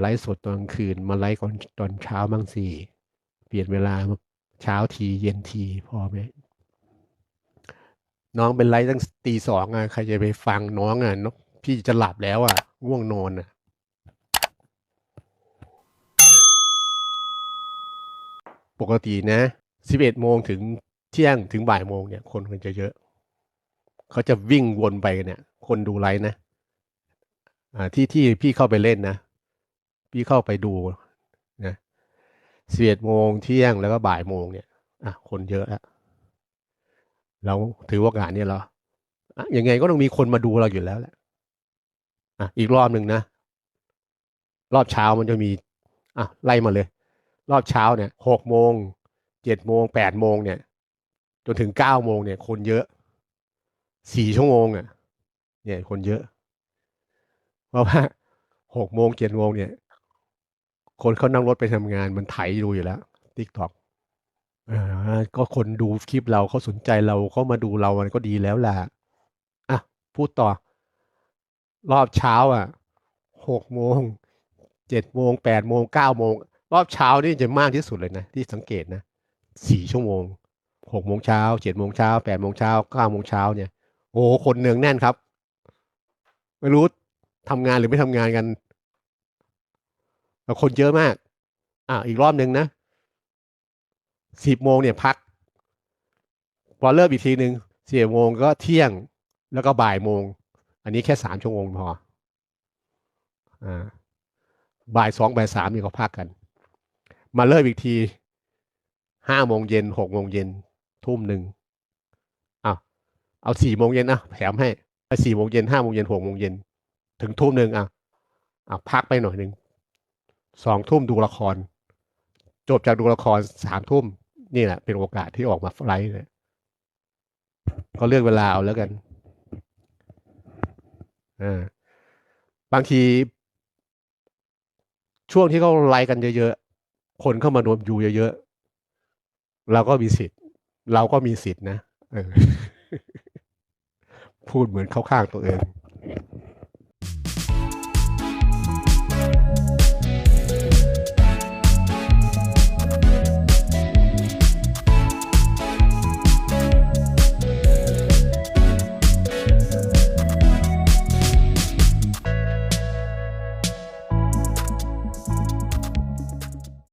ไลฟ์สดตอนคืนมาไลฟ์ตอนตอนเช้าบ้างสิเปลี่ยนเวลามาเช้าทีเย็นทีพอไหมน้องเป็นไลฟ์ตั้งตีสองอะใครจะไปฟังน้องอะน้องพี่จะหลับแล้วอะง่วงนอนอะปกตินะสิบเอ็ดโมงถึงเที่ยงถึงบ่ายโมงเนี่ย คนมันจะเยอะ เขาจะวิ่งวนไปเนี่ย คนดูไลฟ์นะ อ่าที่ที่พี่เข้าไปเล่นนะ พี่เข้าไปดูนะสิบเอ็ดโมงเที่ยงแล้วก็บ่ายโมงเนี่ยอะคนเยอะแล้วเราถือโอกาสเนี่ยเหรออะยังไงก็ต้องมีคนมาดูเราอยู่แล้วแหละอะอีกรอบหนึ่งนะ รอบเช้ามันจะมีอะไล่มาเลย รอบเช้าเนี่ยหกโมงเจ็ดโมงแปดโมงเนี่ย จนถึงเก้าโมงเนี่ย คนเยอะสี่ชั่วโมงอะ เนี่ย คนเยอะ เพราะว่าหกโมงเจ็ดโมงเนี่ย คนเขานั่งรถไปทำงานมันไถดูอยู่แล้วทิกตอกก็คนดูคลิปเราเขาสนใจเราเขามาดูเรามันก็ดีแล้วแหละอะพูดต่อ รอบเช้าอะหกโมงเจ็ดโมงแปดโมงเก้าโมงรอบเช้านี่จะมากที่สุดเลยนะที่สังเกตนะสี่ชั่วโมงหกโมงเช้าเจ็ดโมงเช้าแปดโมงเช้าเก้าโมงเช้าเนี่ยโอ้คนเนืองแน่นครับ ไม่รู้ทำงานหรือไม่ทำงานกัน แต่คนเยอะมาก อะอีกรอบหนึ่งนะสิบโมงเนี่ยพักพอเริ่มอีกทีหนึ่งสี่โมงก็เที่ยงแล้วก็บ่ายโมง อันนี้แค่สามชั่วโมงพออ่าบ่ายสองบ่ายสามนี่ก็พักกัน มาเริ่มอีกทีห้าโมงเย็นหกโมงเย็นทุ่มหนึ่งอ้าวเอาสี่โมงเย็นนะแถมให้สี่โมงเย็นห้าโมงเย็นหกโมงเย็นถึงทุ่มหนึ่งอะอะพักไปหน่อยหนึ่ง สองทุ่มดูละคร จบจากดูละครสามทุ่มนี่แหละเป็นโอกาสที่ออกมาไลฟ์เลยก็เลือกเวลาเอาแล้วกันอ่าบางที ช่วงที่เขาไลฟ์กันเยอะๆ คนเข้ามารวมอยู่เยอะๆ เราก็มีสิทธิ์ เราก็มีสิทธิ์นะพูดเหมือนเข้าข้างตัวเอง